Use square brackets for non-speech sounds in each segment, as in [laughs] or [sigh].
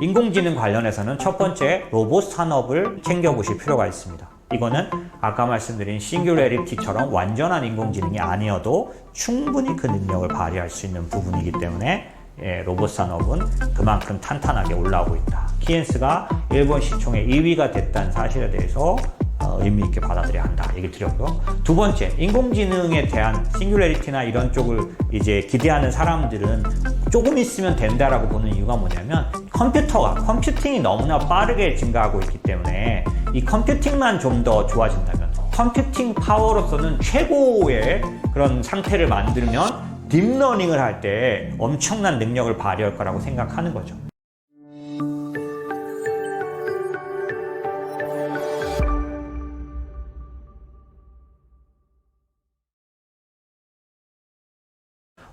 인공지능 관련해서는 첫 번째 로봇 산업을 챙겨보실 필요가 있습니다. 이거는 아까 말씀드린 싱귤레리티처럼 완전한 인공지능이 아니어도 충분히 그 능력을 발휘할 수 있는 부분이기 때문에 예, 로봇 산업은 그만큼 탄탄하게 올라오고 있다. 키엔스가 일본 시총의 2위가 됐다는 사실에 대해서 어, 의미 있게 받아들여야 한다. 얘기 드렸고요. 두 번째, 인공지능에 대한 싱귤레리티나 이런 쪽을 이제 기대하는 사람들은 조금 있으면 된다라고 보는 이유가 뭐냐면 컴퓨터가 컴퓨팅이 너무나 빠르게 증가하고 있기 때문에 이 컴퓨팅만 좀 더 좋아진다면 컴퓨팅 파워로서는 최고의 그런 상태를 만들면 딥러닝을 할 때 엄청난 능력을 발휘할 거라고 생각하는 거죠.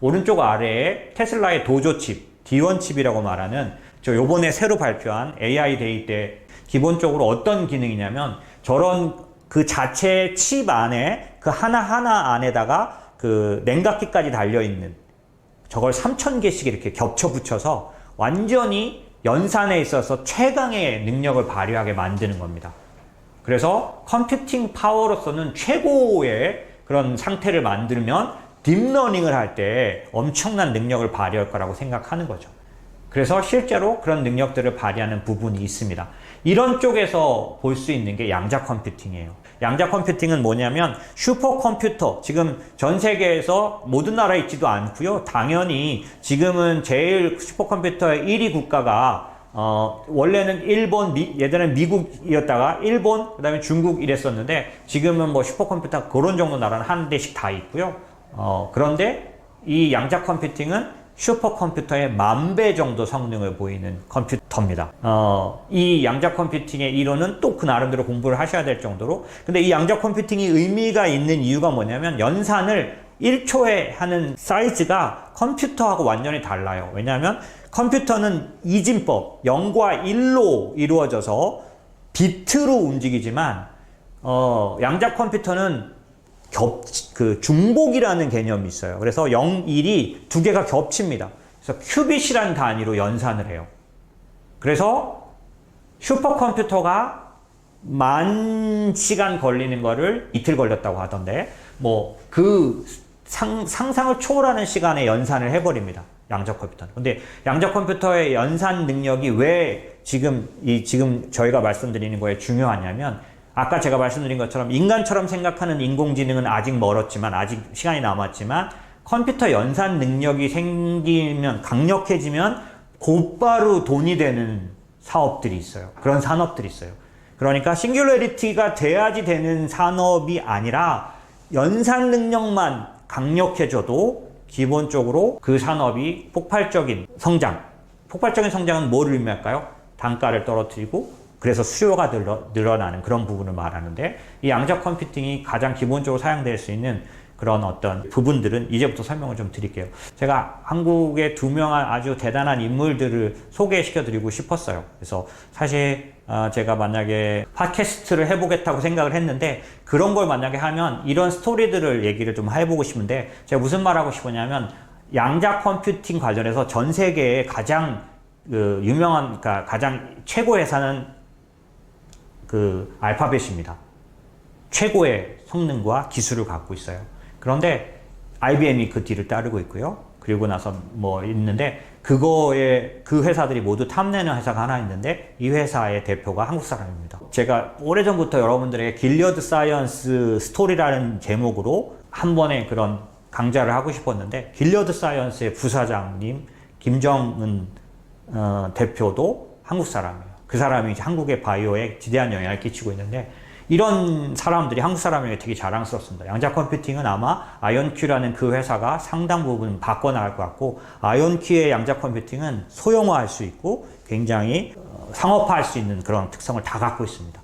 오른쪽 아래에 테슬라의 도조 칩, D1 칩이라고 말하는 저 요번에 새로 발표한 AI 데이 때 기본적으로 어떤 기능이냐면 저런 그 자체 칩 안에 그 하나하나 안에다가 그 냉각기까지 달려있는 저걸 3,000개씩 이렇게 겹쳐 붙여서 완전히 연산에 있어서 최강의 능력을 발휘하게 만드는 겁니다. 그래서 컴퓨팅 파워로서는 최고의 그런 상태를 만들면 딥러닝을 할 때 엄청난 능력을 발휘할 거라고 생각하는 거죠. 그래서 실제로 그런 능력들을 발휘하는 부분이 있습니다. 이런 쪽에서 볼 수 있는 게 양자 컴퓨팅이에요. 양자 컴퓨팅은 뭐냐면 슈퍼컴퓨터 지금 전 세계에서 모든 나라에 있지도 않고요. 당연히 지금은 제일 슈퍼컴퓨터의 1위 국가가 어, 원래는 일본, 미, 예전엔 미국이었다가 일본, 그 다음에 중국 이랬었는데 지금은 뭐 슈퍼컴퓨터 그런 정도 나라는 한 대씩 다 있고요. 어, 그런데 이 양자 컴퓨팅은 슈퍼컴퓨터의 만 배 정도 성능을 보이는 컴퓨터입니다. 어, 이 양자 컴퓨팅의 이론은 또 그 나름대로 공부를 하셔야 될 정도로. 근데 이 양자 컴퓨팅이 의미가 있는 이유가 뭐냐면 연산을 1초에 하는 사이즈가 컴퓨터하고 완전히 달라요. 왜냐하면 컴퓨터는 이진법 0과 1로 이루어져서 비트로 움직이지만 어, 양자 컴퓨터는 겹, 그 중복이라는 개념이 있어요. 그래서 0, 1이 두 개가 겹칩니다. 그래서 큐빗이라는 단위로 연산을 해요. 그래서 슈퍼컴퓨터가 만 시간 걸리는 거를 이틀 걸렸다고 하던데, 뭐, 그 상, 상상을 초월하는 시간에 연산을 해버립니다. 양자 컴퓨터는. 근데 양자 컴퓨터의 연산 능력이 왜 지금, 이, 지금 저희가 말씀드리는 거에 중요하냐면, 아까 제가 말씀드린 것처럼 인간처럼 생각하는 인공지능은 아직 멀었지만 아직 시간이 남았지만 컴퓨터 연산 능력이 생기면 강력해지면 곧바로 돈이 되는 사업들이 있어요. 그런 산업들이 있어요. 그러니까 싱귤레리티가 돼야지 되는 산업이 아니라 연산 능력만 강력해져도 기본적으로 그 산업이 폭발적인 성장. 폭발적인 성장은 뭐를 의미할까요? 단가를 떨어뜨리고 그래서 수요가 늘어, 늘어 나는 그런 부분을 말하는데 이 양자 컴퓨팅이 가장 기본적으로 사용될 수 있는 그런 어떤 부분들은 이제부터 설명을 좀 드릴게요. 제가 한국의 두 명의 아주 대단한 인물들을 소개시켜 드리고 싶었어요. 그래서 사실 어, 제가 만약에 팟캐스트를 해보겠다고 생각을 했는데 그런 걸 만약에 하면 이런 스토리들을 얘기를 좀 해보고 싶은데 제가 무슨 말하고 싶었냐면 양자 컴퓨팅 관련해서 전 세계에 가장 그 유명한 그러니까 가장 최고 회사는 그 알파벳입니다. 최고의 성능과 기술을 갖고 있어요. 그런데 IBM이 그 뒤를 따르고 있고요. 그리고 나서 뭐 있는데 그거에 그 회사들이 모두 탐내는 회사가 하나 있는데 이 회사의 대표가 한국 사람입니다. 제가 오래전부터 여러분들에게 길리어드 사이언스 스토리라는 제목으로 한 번의 그런 강좌를 하고 싶었는데 길리어드 사이언스의 부사장님 김정은 어, 대표도 한국 사람이에요. 그 사람이 한국의 바이오에 지대한 영향을 끼치고 있는데 이런 사람들이 한국 사람에게 되게 자랑스럽습니다. 양자 컴퓨팅은 아마 아이언큐라는 그 회사가 상당 부분 바꿔나갈 것 같고 아이언큐의 양자 컴퓨팅은 소형화할 수 있고 굉장히 어, 상업화할 수 있는 그런 특성을 다 갖고 있습니다.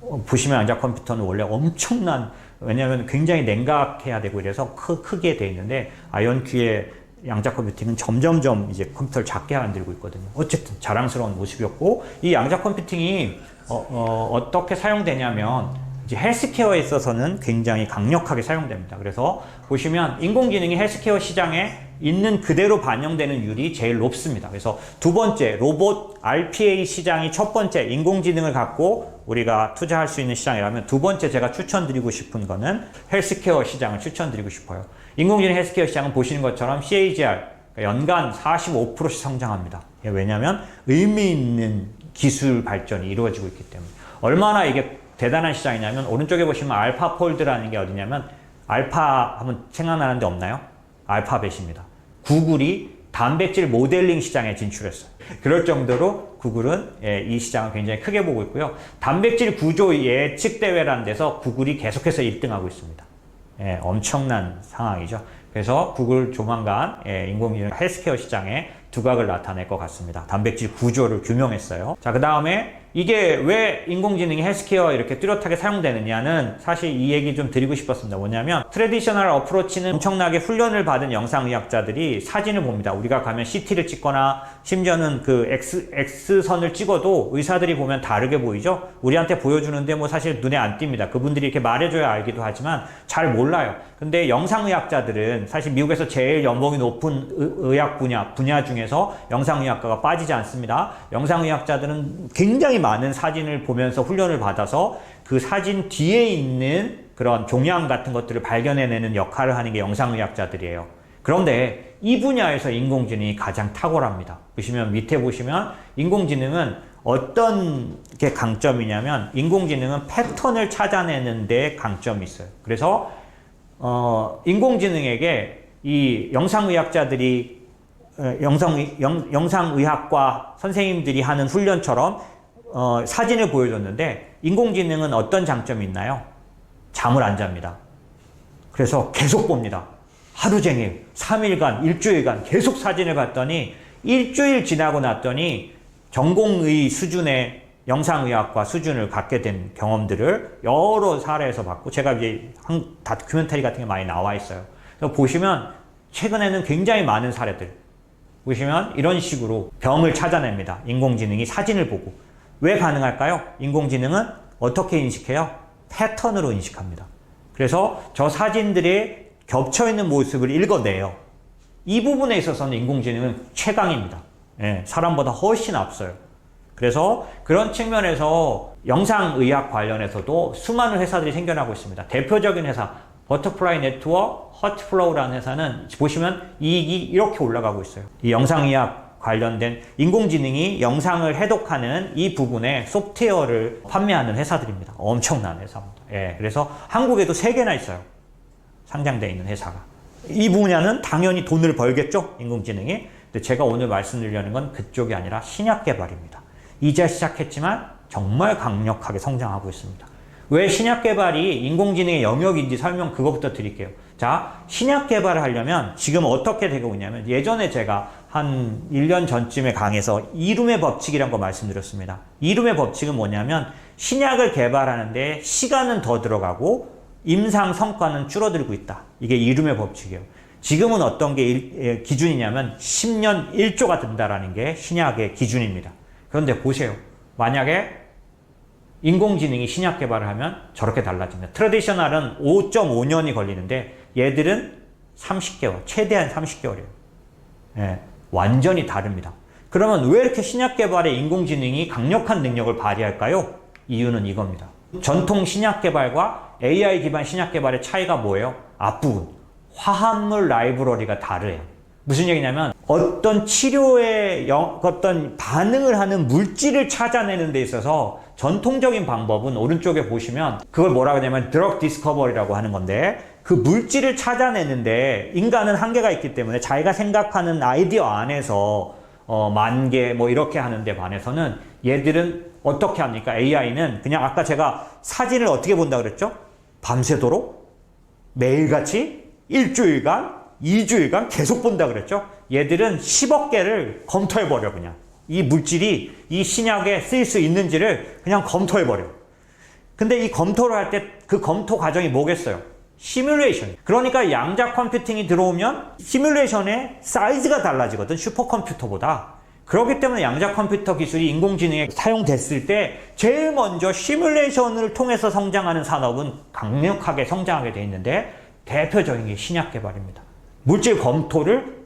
어, 보시면 양자 컴퓨터는 원래 엄청난 왜냐하면 굉장히 냉각해야 되고 이래서 크, 크게 돼 있는데 아이언큐의 양자 컴퓨팅은 점점점 이제 컴퓨터를 작게 만들고 있거든요. 어쨌든 자랑스러운 모습이었고 이 양자 컴퓨팅이 어, 떻게 사용되냐면 이제 헬스케어에 있어서는 굉장히 강력하게 사용됩니다. 그래서 보시면 인공지능이 헬스케어 시장에 있는 그대로 반영되는 율이 제일 높습니다. 그래서 두 번째 로봇 RPA 시장이 첫 번째 인공지능을 갖고 우리가 투자할 수 있는 시장이라면 두 번째 제가 추천드리고 싶은 거는 헬스케어 시장을 추천드리고 싶어요. 인공지능 헬스케어 시장은 보시는 것처럼 CAGR 그러니까 연간 45%씩 성장합니다. 왜냐하면 의미 있는 기술 발전이 이루어지고 있기 때문에 얼마나 이게 대단한 시장이냐면 오른쪽에 보시면 알파폴드라는 게 어디냐면 알파 하면 생각나는 데 없나요? 알파벳입니다. 구글이 단백질 모델링 시장에 진출했어요. 그럴 정도로 구글은 예, 이 시장을 굉장히 크게 보고 있고요. 단백질 구조 예측 대회라는 데서 구글이 계속해서 1등하고 있습니다. 예, 엄청난 상황이죠. 그래서 구글 조만간 예, 인공지능 헬스케어 시장에 두각을 나타낼 것 같습니다. 단백질 구조를 규명했어요. 자, 그 다음에 이게 왜 인공지능이 헬스케어 이렇게 뚜렷하게 사용되느냐는 사실 이 얘기 좀 드리고 싶었습니다. 뭐냐면 트레디셔널 어프로치는 엄청나게 훈련을 받은 영상의학자들이 사진을 봅니다. 우리가 가면 CT를 찍거나 심지어는 그 X, X선을 찍어도 의사들이 보면 다르게 보이죠? 우리한테 보여주는데 뭐 사실 눈에 안 띕니다. 그분들이 이렇게 말해줘야 알기도 하지만 잘 몰라요. 근데 영상의학자들은 사실 미국에서 제일 연봉이 높은 의- 의학 분야, 분야 중에서 영상의학과가 빠지지 않습니다. 영상의학자들은 굉장히 많은 사진을 보면서 훈련을 받아서 그 사진 뒤에 있는 그런 종양 같은 것들을 발견해내는 역할을 하는 게 영상의학자들이에요. 그런데 이 분야에서 인공지능이 가장 탁월합니다. 보시면 밑에 보시면 인공지능은 어떤 게 강점이냐면 인공지능은 패턴을 찾아내는 데 강점이 있어요. 그래서 어, 인공지능에게 이 영상의학자들이 어, 영상, 영, 영상의학과 선생님들이 하는 훈련처럼 어, 사진을 보여줬는데 인공지능은 어떤 장점이 있나요? 잠을 안 잡니다. 그래서 계속 봅니다. 하루 종일, 3일간, 일주일간 계속 사진을 봤더니 일주일 지나고 났더니 전공의 수준의 영상의학과 수준을 갖게 된 경험들을 여러 사례에서 봤고 제가 이제 한 다큐멘터리 같은 게 많이 나와 있어요. 보시면 최근에는 굉장히 많은 사례들 보시면 이런 식으로 병을 찾아냅니다. 인공지능이 사진을 보고. 왜 가능할까요? 인공지능은 어떻게 인식해요? 패턴으로 인식합니다. 그래서 저 사진들이 겹쳐 있는 모습을 읽어내요. 이 부분에 있어서는 인공지능은 최강입니다. 예, 사람보다 훨씬 앞서요. 그래서 그런 측면에서 영상의학 관련해서도 수많은 회사들이 생겨나고 있습니다. 대표적인 회사, 버터플라이 네트워크, 허트플로우라는 회사는 보시면 이익이 이렇게 올라가고 있어요. 이 영상의학 관련된 인공지능이 영상을 해독하는 이 부분에 소프트웨어를 판매하는 회사들입니다. 엄청난 회사입니다. 예, 그래서 한국에도 세 개나 있어요. 상장되어 있는 회사가. 이 분야는 당연히 돈을 벌겠죠, 인공지능이. 근데 제가 오늘 말씀드리려는 건 그쪽이 아니라 신약 개발입니다. 이제 시작했지만 정말 강력하게 성장하고 있습니다. 왜 신약 개발이 인공지능의 영역인지 설명 그거부터 드릴게요. 자, 신약 개발을 하려면 지금 어떻게 되고 있냐면 예전에 제가 한 1년 전쯤에 강해서 이름의 법칙이란 거 말씀드렸습니다. 이름의 법칙은 뭐냐면 신약을 개발하는데 시간은 더 들어가고 임상 성과는 줄어들고 있다. 이게 이름의 법칙이에요. 지금은 어떤 게 일- 예, 기준이냐면 10년 1조가 든다라는 게 신약의 기준입니다. 그런데 보세요. 만약에 인공지능이 신약 개발을 하면 저렇게 달라집니다. 트레디셔널은 5.5년이 걸리는데 얘들은 30개월, 최대한 30개월이에요. 예, 완전히 다릅니다. 그러면 왜 이렇게 신약 개발에 인공지능이 강력한 능력을 발휘할까요? 이유는 이겁니다. 전통 신약 개발과 AI 기반 신약 개발의 차이가 뭐예요? 앞부분. 화합물 라이브러리가 다르요. 무슨 얘기냐면 어떤 치료에 영- 어떤 반응을 하는 물질을 찾아내는 데 있어서 전통적인 방법은 오른쪽에 보시면 그걸 뭐라 그러냐면 드럭 디스커버리라고 하는 건데 그 물질을 찾아내는데 인간은 한계가 있기 때문에 자기가 생각하는 아이디어 안에서 어, 만 개 뭐 이렇게 하는데 반해서는 얘들은 어떻게 합니까? AI는 그냥 아까 제가 사진을 어떻게 본다 그랬죠? 밤새도록 매일같이 일주일간, 이주일간 계속 본다 그랬죠? 얘들은 10억 개를 검토해버려, 그냥. 이 물질이 이 신약에 쓰일 수 있는지를 그냥 검토해버려. 근데 이 검토를 할 때 그 검토 과정이 뭐겠어요? 시뮬레이션. 그러니까 양자 컴퓨팅이 들어오면 시뮬레이션의 사이즈가 달라지거든, 슈퍼컴퓨터보다. 그렇기 때문에 양자 컴퓨터 기술이 인공지능에 사용됐을 때 제일 먼저 시뮬레이션을 통해서 성장하는 산업은 강력하게 성장하게 돼 있는데 대표적인 게 신약 개발입니다. 물질 검토를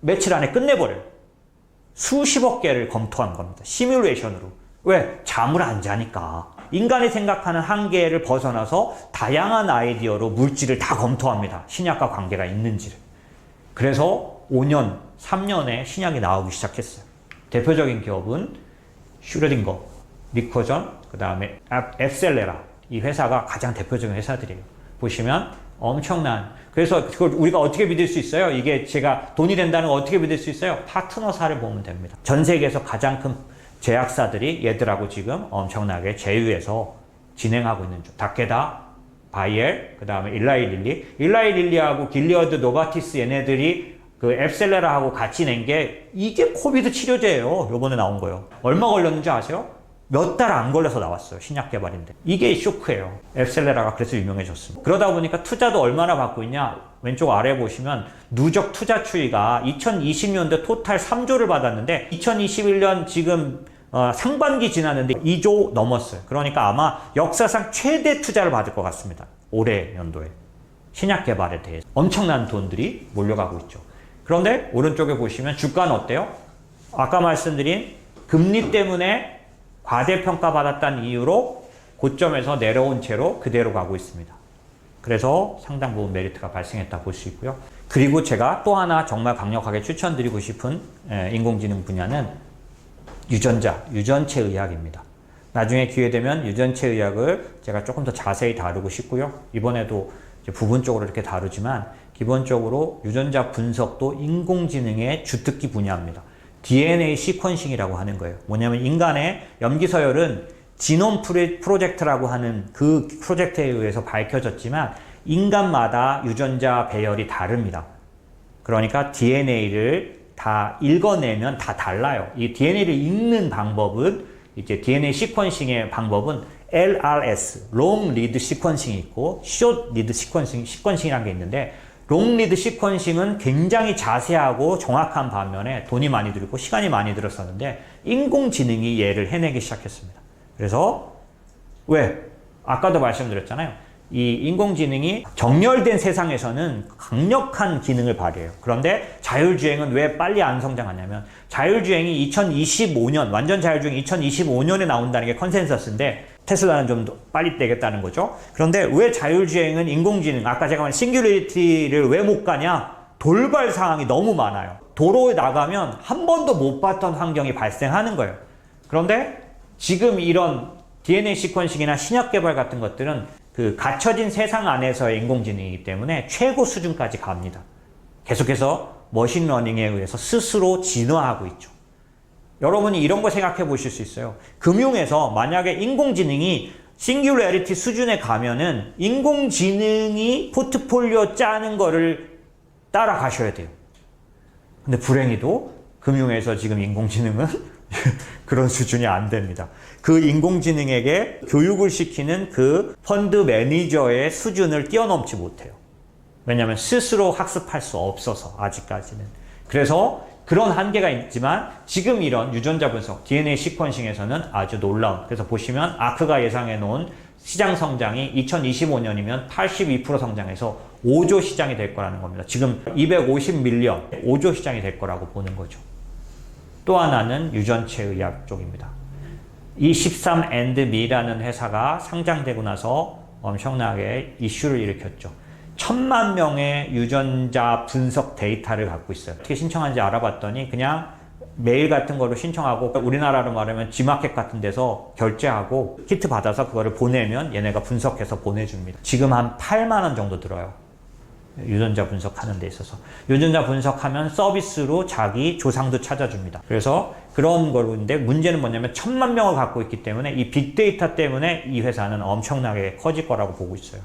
며칠 안에 끝내버려요. 수십억 개를 검토한 겁니다. 시뮬레이션으로. 왜? 잠을 안 자니까. 인간이 생각하는 한계를 벗어나서 다양한 아이디어로 물질을 다 검토합니다. 신약과 관계가 있는지를. 그래서 5년, 3년에 신약이 나오기 시작했어요. 대표적인 기업은 슈레딩거, 리코전, 그 다음에 앱셀레라. 이 회사가 가장 대표적인 회사들이에요. 보시면 엄청난. 그래서 그걸 우리가 어떻게 믿을 수 있어요? 이게 제가 돈이 된다는 거 어떻게 믿을 수 있어요? 파트너사를 보면 됩니다. 전 세계에서 가장 큰 제약사들이 얘들하고 지금 엄청나게 제휴해서 진행하고 있는 중. 다케다, 바이엘, 그 다음에 일라이 릴리. 일라이 릴리하고 길리어드 노바티스 얘네들이 그 앱셀레라하고 같이 낸 게 이게 코비드 치료제예요. 요번에 나온 거요. 얼마 걸렸는지 아세요? 몇 달 안 걸려서 나왔어요. 신약 개발인데. 이게 쇼크예요. 앱셀레라가 그래서 유명해졌습니다. 그러다 보니까 투자도 얼마나 받고 있냐? 왼쪽 아래 보시면 누적 투자 추이가 2020년도 토탈 3조를 받았는데 2021년 지금 어, 상반기 지났는데 2조 넘었어요. 그러니까 아마 역사상 최대 투자를 받을 것 같습니다. 올해 연도에. 신약 개발에 대해서. 엄청난 돈들이 몰려가고 있죠. 그런데 오른쪽에 보시면 주가는 어때요? 아까 말씀드린 금리 때문에 과대평가 받았다는 이유로 고점에서 내려온 채로 그대로 가고 있습니다. 그래서 상당 부분 메리트가 발생했다 볼 수 있고요. 그리고 제가 또 하나 정말 강력하게 추천드리고 싶은 인공지능 분야는 유전자, 유전체 의학입니다. 나중에 기회 되면 유전체 의학을 제가 조금 더 자세히 다루고 싶고요. 이번에도 부분적으로 이렇게 다루지만 기본적으로 유전자 분석도 인공지능의 주특기 분야입니다. DNA 시퀀싱이라고 하는 거예요. 뭐냐면 인간의 염기서열은 지놈 프로젝트라고 하는 그 프로젝트에 의해서 밝혀졌지만 인간마다 유전자 배열이 다릅니다. 그러니까 DNA를 다 읽어내면 다 달라요. 이 DNA를 읽는 방법은 이제 DNA 시퀀싱의 방법은 LRS, Long Read Sequencing이 있고 Short Read Sequencing, 시퀀싱이라는 게 있는데 롱 리드 시퀀싱은 굉장히 자세하고 정확한 반면에 돈이 많이 들고 시간이 많이 들었었는데 인공지능이 얘를 해내기 시작했습니다. 그래서 왜? 아까도 말씀드렸잖아요. 이 인공지능이 정렬된 세상에서는 강력한 기능을 발휘해요. 그런데 자율주행은 왜 빨리 안 성장하냐면 자율주행이 2025년, 완전 자율주행이 2025년에 나온다는 게 컨센서스인데 테슬라는 좀더 빨리 되겠다는 거죠. 그런데 왜 자율주행은 인공지능, 아까 제가 말한 싱귤리티를 왜 못 가냐? 돌발 상황이 너무 많아요. 도로에 나가면 한 번도 못 봤던 환경이 발생하는 거예요. 그런데 지금 이런 DNA 시퀀싱이나 신약 개발 같은 것들은 그 갇혀진 세상 안에서의 인공지능이기 때문에 최고 수준까지 갑니다. 계속해서 머신러닝에 의해서 스스로 진화하고 있죠. 여러분이 이런 거 생각해 보실 수 있어요. 금융에서 만약에 인공지능이 싱귤레리티 수준에 가면은 인공지능이 포트폴리오 짜는 거를 따라가셔야 돼요. 근데 불행히도 금융에서 지금 인공지능은 [laughs] 그런 수준이 안 됩니다. 그 인공지능에게 교육을 시키는 그 펀드 매니저의 수준을 뛰어넘지 못해요. 왜냐하면 스스로 학습할 수 없어서 아직까지는. 그래서 그런 한계가 있지만 지금 이런 유전자 분석, DNA 시퀀싱에서는 아주 놀라운. 그래서 보시면 아크가 예상해 놓은 시장 성장이 2025년이면 82% 성장해서 5조 시장이 될 거라는 겁니다. 지금 250밀리언, 5조 시장이 될 거라고 보는 거죠. 또 하나는 유전체 의학 쪽입니다. 이 13&me라는 회사가 상장되고 나서 엄청나게 이슈를 일으켰죠. 천만 명의 유전자 분석 데이터를 갖고 있어요. 어떻게 신청하는지 알아봤더니 그냥 메일 같은 거로 신청하고 우리나라로 말하면 G마켓 같은 데서 결제하고 키트 받아서 그거를 보내면 얘네가 분석해서 보내줍니다. 지금 한 8만 원 정도 들어요. 유전자 분석하는 데 있어서 유전자 분석하면 서비스로 자기 조상도 찾아줍니다. 그래서 그런 거인데 문제는 뭐냐면 천만 명을 갖고 있기 때문에 이 빅데이터 때문에 이 회사는 엄청나게 커질 거라고 보고 있어요.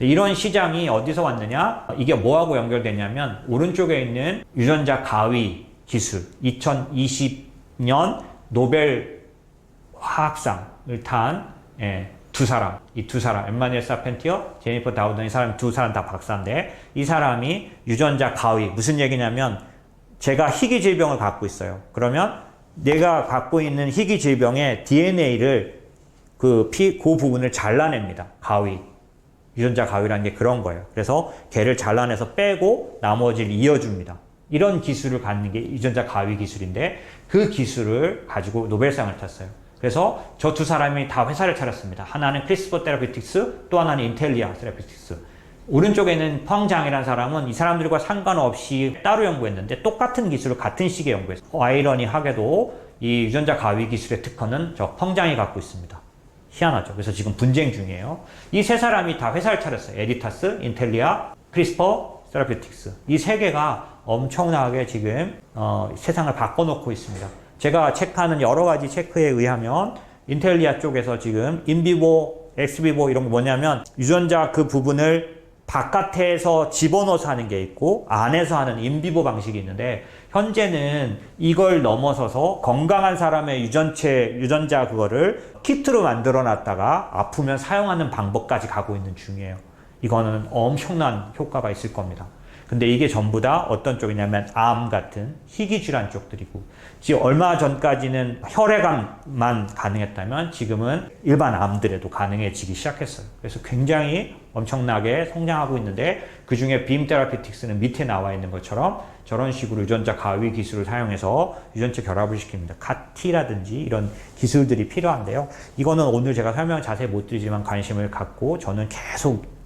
이런 시장이 어디서 왔느냐? 이게 뭐하고 연결되냐면 오른쪽에 있는 유전자 가위 기술 2020년 노벨 화학상을 탄 예, 두 사람, 이 두 사람, 엠마니엘 사펜티어, 제니퍼 다우던 이 사람 두 사람 다 박사인데 이 사람이 유전자 가위 무슨 얘기냐면 제가 희귀 질병을 갖고 있어요. 그러면 내가 갖고 있는 희귀 질병의 DNA를 그 피, 그 부분을 잘라냅니다. 가위. 유전자 가위라는 게 그런 거예요. 그래서 걔를 잘라내서 빼고 나머지를 이어줍니다. 이런 기술을 갖는 게 유전자 가위 기술인데 그 기술을 가지고 노벨상을 탔어요. 그래서 저 두 사람이 다 회사를 차렸습니다. 하나는 크리스퍼 테라피틱스, 또 하나는 인텔리아 테라피틱스. 오른쪽에는 펑장이라는 사람은 이 사람들과 상관없이 따로 연구했는데 똑같은 기술을 같은 시기에 연구했어요. 아이러니하게도 이 유전자 가위 기술의 특허는 저 펑장이 갖고 있습니다. 희한하죠. 그래서 지금 분쟁 중이에요. 이 세 사람이 다 회사를 차렸어요. 에디타스, 인텔리아, 크리스퍼, 세라피틱스. 이 세 개가 엄청나게 지금 어, 세상을 바꿔놓고 있습니다. 제가 체크하는 여러 가지 체크에 의하면 인텔리아 쪽에서 지금 인비보, 엑스비보 이런 거 뭐냐면 유전자 그 부분을 바깥에서 집어넣어서 하는 게 있고 안에서 하는 인비보 방식이 있는데 현재는 이걸 넘어서서 건강한 사람의 유전체 유전자 그거를 키트로 만들어 놨다가 아프면 사용하는 방법까지 가고 있는 중이에요. 이거는 엄청난 효과가 있을 겁니다. 근데 이게 전부 다 어떤 쪽이냐면 암 같은 희귀 질환 쪽들이고 지금 얼마 전까지는 혈액암만 가능했다면 지금은 일반 암들에도 가능해지기 시작했어요. 그래서 굉장히 엄청나게 성장하고 있는데 그 중에 빔 테라피틱스는 밑에 나와 있는 것처럼 저런 식으로 유전자 가위 기술을 사용해서 유전체 결합을 시킵니다. 카티라든지 이런 기술들이 필요한데요. 이거는 오늘 제가 설명 자세히 못 드리지만 관심을 갖고 저는 계속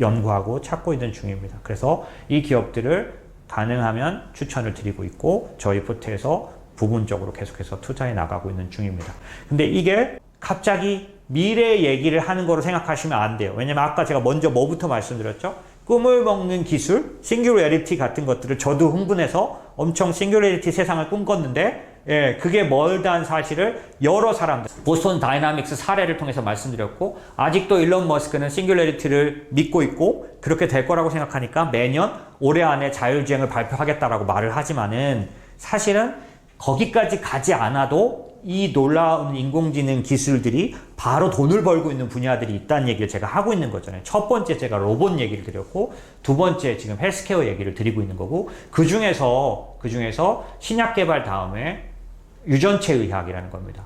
연구하고 찾고 있는 중입니다. 그래서 이 기업들을 가능하면 추천을 드리고 있고 저희 포트에서 부분적으로 계속해서 투자해 나가고 있는 중입니다. 근데 이게 갑자기 미래 얘기를 하는 거로 생각하시면 안 돼요. 왜냐면 아까 제가 먼저 뭐부터 말씀드렸죠? 꿈을 먹는 기술, 싱귤레리티 같은 것들을 저도 흥분해서 엄청 싱귤레리티 세상을 꿈꿨는데 예, 그게 멀다는 사실을 여러 사람들, 보스턴 다이나믹스 사례를 통해서 말씀드렸고, 아직도 일론 머스크는 싱귤레리티를 믿고 있고, 그렇게 될 거라고 생각하니까 매년 올해 안에 자율주행을 발표하겠다라고 말을 하지만은 사실은 거기까지 가지 않아도 이 놀라운 인공지능 기술들이 바로 돈을 벌고 있는 분야들이 있다는 얘기를 제가 하고 있는 거잖아요. 첫 번째 제가 로봇 얘기를 드렸고, 두 번째 지금 헬스케어 얘기를 드리고 있는 거고, 그 중에서, 그 중에서 신약 개발 다음에 유전체 의학이라는 겁니다.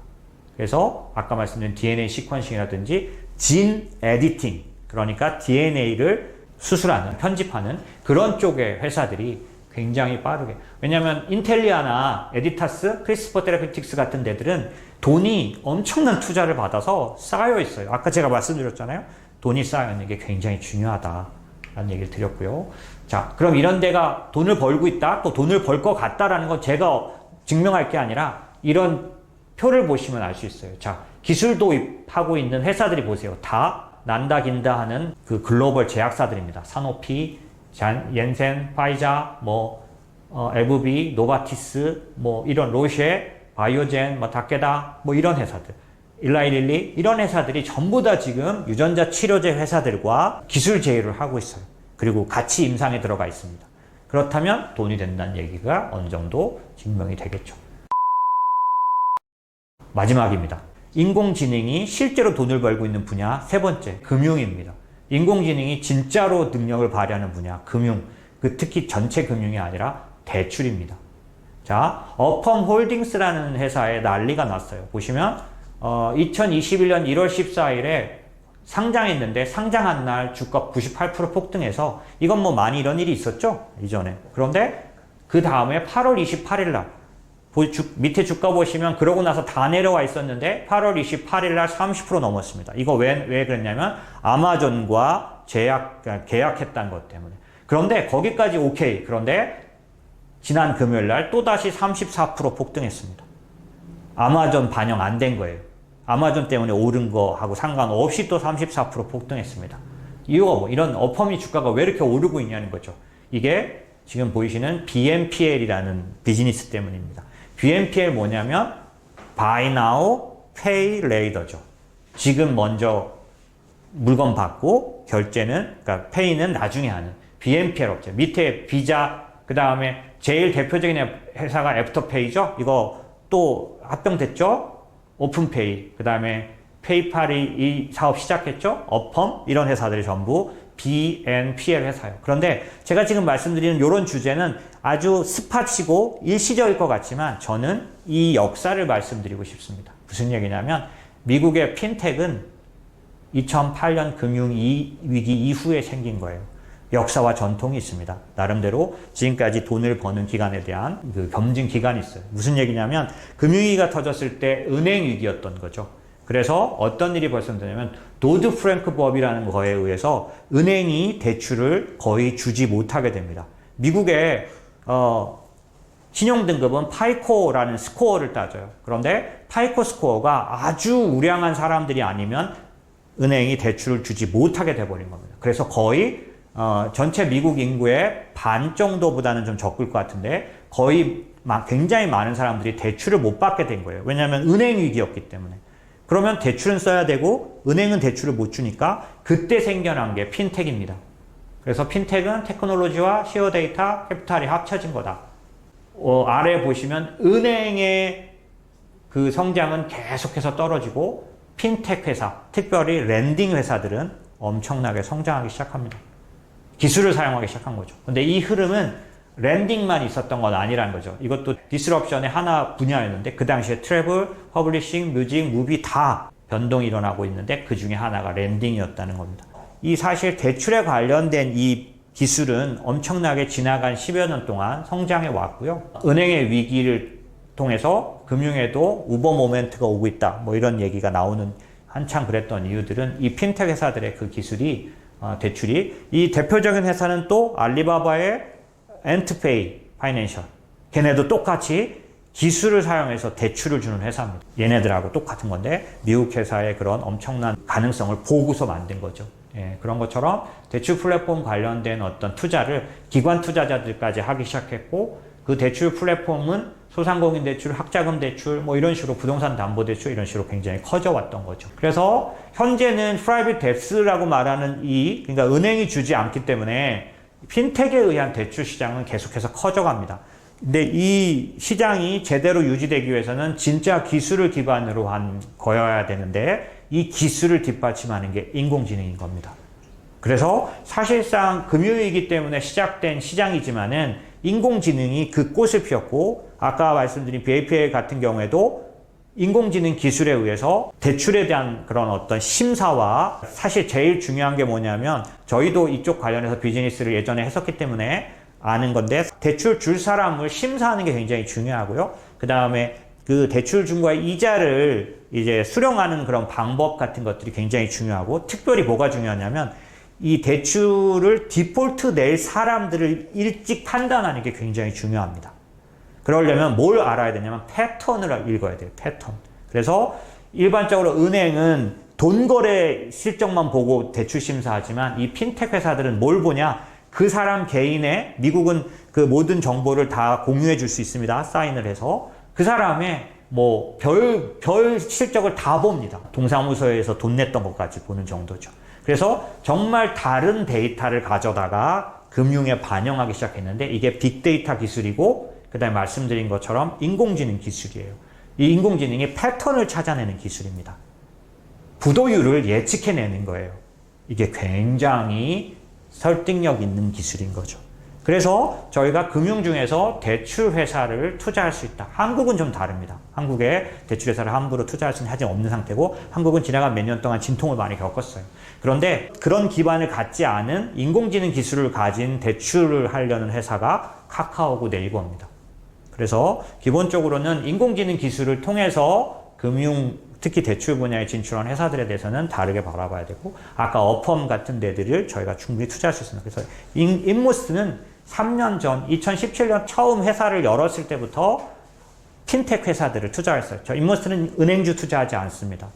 그래서 아까 말씀드린 DNA 시퀀싱이라든지 진 에디팅, 그러니까 DNA를 수술하는, 편집하는 그런 쪽의 회사들이 굉장히 빠르게. 왜냐하면 인텔리아나 에디타스, 크리스퍼 테라피틱스 같은 데들은 돈이 엄청난 투자를 받아서 쌓여 있어요. 아까 제가 말씀드렸잖아요. 돈이 쌓여 있는 게 굉장히 중요하다라는 얘기를 드렸고요. 자, 그럼 이런 데가 돈을 벌고 있다, 또 돈을 벌 것 같다라는 건 제가 증명할 게 아니라 이런 표를 보시면 알 수 있어요. 자, 기술 도입하고 있는 회사들이 보세요. 다 난다 긴다 하는 그 글로벌 제약사들입니다. 사노피, 잔, 옌센, 파이자, 뭐 어, 에브비, 노바티스, 뭐 이런 로쉐, 바이오젠, 뭐 다케다, 뭐 이런 회사들. 일라이릴리 이런 회사들이 전부 다 지금 유전자 치료제 회사들과 기술 제휴를 하고 있어요. 그리고 같이 임상에 들어가 있습니다. 그렇다면 돈이 된다는 얘기가 어느 정도 증명이 되겠죠. 마지막입니다. 인공지능이 실제로 돈을 벌고 있는 분야 세 번째, 금융입니다. 인공지능이 진짜로 능력을 발휘하는 분야, 금융. 그 특히 전체 금융이 아니라 대출입니다. 자, 어펌 홀딩스라는 회사에 난리가 났어요. 보시면 어, 2021년 1월 14일에 상장했는데 상장한 날 주가 98% 폭등해서 이건 뭐 많이 이런 일이 있었죠 이전에 그런데 그 다음에 8월 28일 날 주, 밑에 주가 보시면 그러고 나서 다 내려와 있었는데 8월 28일 날 30% 넘었습니다. 이거 왜, 왜 그랬냐면 아마존과 제약, 계약했다는 것 때문에. 그런데 거기까지 오케이. 그런데 지난 금요일 날 또다시 34% 폭등했습니다. 아마존 반영 안 된 거예요. 아마존 때문에 오른 거하고 상관없이 또 34% 폭등했습니다. 이유가 뭐 이런 어퍼미 주가가 왜 이렇게 오르고 있냐는 거죠. 이게 지금 보이시는 BNPL이라는 비즈니스 때문입니다. BNPL 뭐냐면 Buy Now, Pay Later죠. 지금 먼저 물건 받고 결제는 그러니까 페이는 나중에 하는 BNPL 업체. 밑에 비자 그 다음에 제일 대표적인 회사가 애프터페이죠. 이거 또 합병됐죠. 오픈페이 그 다음에 페이팔이 이 사업 시작했죠. 어펌 이런 회사들이 전부 BNPL 회사예요. 그런데 제가 지금 말씀드리는 이런 주제는 아주 스파치고 일시적일 것 같지만 저는 이 역사를 말씀드리고 싶습니다. 무슨 얘기냐면 미국의 핀텍은 2008년 금융 위기 이후에 생긴 거예요. 역사와 전통이 있습니다. 나름대로 지금까지 돈을 버는 기간에 대한 그 검증 기간이 있어요. 무슨 얘기냐면 금융위기가 터졌을 때 은행 위기였던 거죠. 그래서 어떤 일이 벌써되냐면 도드 프랭크 법이라는 거에 의해서 은행이 대출을 거의 주지 못하게 됩니다. 미국의 어, 신용 등급은 파이코라는 스코어를 따져요. 그런데 파이코 스코어가 아주 우량한 사람들이 아니면 은행이 대출을 주지 못하게 돼버린 겁니다. 그래서 거의 어, 전체 미국 인구의 반 정도보다는 좀 적을 것 같은데 거의 막 굉장히 많은 사람들이 대출을 못 받게 된 거예요. 왜냐하면 은행 위기였기 때문에. 그러면 대출은 써야 되고 은행은 대출을 못 주니까 그때 생겨난 게 핀텍입니다. 그래서 핀텍은 테크놀로지와 시어 데이터, 캐피탈이 합쳐진 거다. 어, 아래 보시면 은행의 그 성장은 계속해서 떨어지고 핀텍 회사, 특별히 랜딩 회사들은 엄청나게 성장하기 시작합니다. 기술을 사용하기 시작한 거죠. 근데 이 흐름은 랜딩만 있었던 건 아니라는 거죠. 이것도 디스럽션의 하나 분야였는데 그 당시에 트래블, 퍼블리싱, 뮤직, 무비 다 변동이 일어나고 있는데 그 중에 하나가 랜딩이었다는 겁니다. 이 사실 대출에 관련된 이 기술은 엄청나게 지나간 10여 년 동안 성장해 왔고요. 은행의 위기를 통해서 금융에도 우버 모멘트가 오고 있다. 뭐 이런 얘기가 나오는 한창 그랬던 이유들은 이 핀텍 회사들의 그 기술이 어, 대출이 이 대표적인 회사는 또 알리바바의 엔트페이 파이낸셜 걔네도 똑같이 기술을 사용해서 대출을 주는 회사입니다. 얘네들하고 똑같은 건데 미국 회사의 그런 엄청난 가능성을 보고서 만든 거죠. 예, 그런 것처럼 대출 플랫폼 관련된 어떤 투자를 기관 투자자들까지 하기 시작했고 그 대출 플랫폼은 소상공인 대출, 학자금 대출, 뭐 이런 식으로 부동산 담보 대출 이런 식으로 굉장히 커져 왔던 거죠. 그래서 현재는 프라이빗 뎁스라고 말하는 이 그러니까 은행이 주지 않기 때문에 핀텍에 의한 대출 시장은 계속해서 커져갑니다. 근데 이 시장이 제대로 유지되기 위해서는 진짜 기술을 기반으로 한 거여야 되는데 이 기술을 뒷받침하는 게 인공지능인 겁니다. 그래서 사실상 금융위기 때문에 시작된 시장이지만은 인공지능이 그 꽃을 피웠고 아까 말씀드린 BAPA 같은 경우에도 인공지능 기술에 의해서 대출에 대한 그런 어떤 심사와 사실 제일 중요한 게 뭐냐면 저희도 이쪽 관련해서 비즈니스를 예전에 했었기 때문에 아는 건데 대출 줄 사람을 심사하는 게 굉장히 중요하고요. 그 다음에 그 대출 준과 이자를 이제 수령하는 그런 방법 같은 것들이 굉장히 중요하고 특별히 뭐가 중요하냐면 이 대출을 디폴트 낼 사람들을 일찍 판단하는 게 굉장히 중요합니다. 그러려면 뭘 알아야 되냐면 패턴을 읽어야 돼요. 패턴. 그래서 일반적으로 은행은 돈 거래 실적만 보고 대출 심사하지만 이 핀텍 회사들은 뭘 보냐? 그 사람 개인의 미국은 그 모든 정보를 다 공유해 줄 수 있습니다. 사인을 해서 그 사람의 뭐별별 실적을 다 봅니다. 동사무소에서 돈 냈던 것까지 보는 정도죠. 그래서 정말 다른 데이터를 가져다가 금융에 반영하기 시작했는데 이게 빅데이터 기술이고 그다음에 말씀드린 것처럼 인공지능 기술이에요. 이 인공지능이 패턴을 찾아내는 기술입니다. 부도율을 예측해내는 거예요. 이게 굉장히 설득력 있는 기술인 거죠. 그래서 저희가 금융 중에서 대출 회사를 투자할 수 있다. 한국은 좀 다릅니다. 한국에 대출 회사를 함부로 투자할 수는 하지 없는 상태고 한국은 지나간 몇 년 동안 진통을 많이 겪었어요. 그런데 그런 기반을 갖지 않은 인공지능 기술을 가진 대출을 하려는 회사가 카카오고 네이버입니다. 그래서 기본적으로는 인공지능 기술을 통해서 금융 특히 대출 분야에 진출한 회사들에 대해서는 다르게 바라봐야 되고 아까 어펌 같은 데들을 저희가 충분히 투자할 수 있습니다. 그래서 인, 인모스는 3년 전 2017년 처음 회사를 열었을 때부터 핀텍 회사들을 투자했어요. 저 인모스는 은행주 투자하지 않습니다.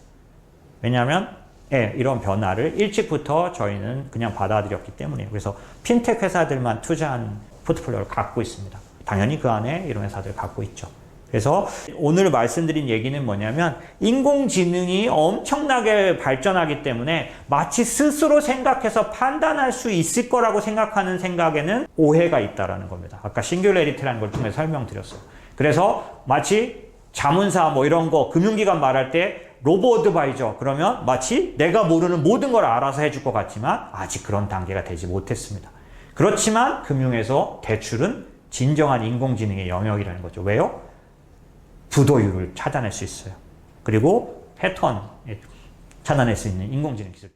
왜냐하면 예, 이런 변화를 일찍부터 저희는 그냥 받아들였기 때문이에요. 그래서 핀텍 회사들만 투자한 포트폴리오를 갖고 있습니다. 당연히 그 안에 이런 회사들 갖고 있죠. 그래서 오늘 말씀드린 얘기는 뭐냐면 인공지능이 엄청나게 발전하기 때문에 마치 스스로 생각해서 판단할 수 있을 거라고 생각하는 생각에는 오해가 있다라는 겁니다. 아까 싱귤레리티라는 걸 통해 설명드렸어요. 그래서 마치 자문사 뭐 이런 거 금융기관 말할 때 로보 어드바이저 그러면 마치 내가 모르는 모든 걸 알아서 해줄 것 같지만 아직 그런 단계가 되지 못했습니다. 그렇지만 금융에서 대출은 진정한 인공지능의 영역이라는 거죠. 왜요? 부도율을 찾아낼 수 있어요. 그리고 패턴 찾아낼 수 있는 인공지능 기술.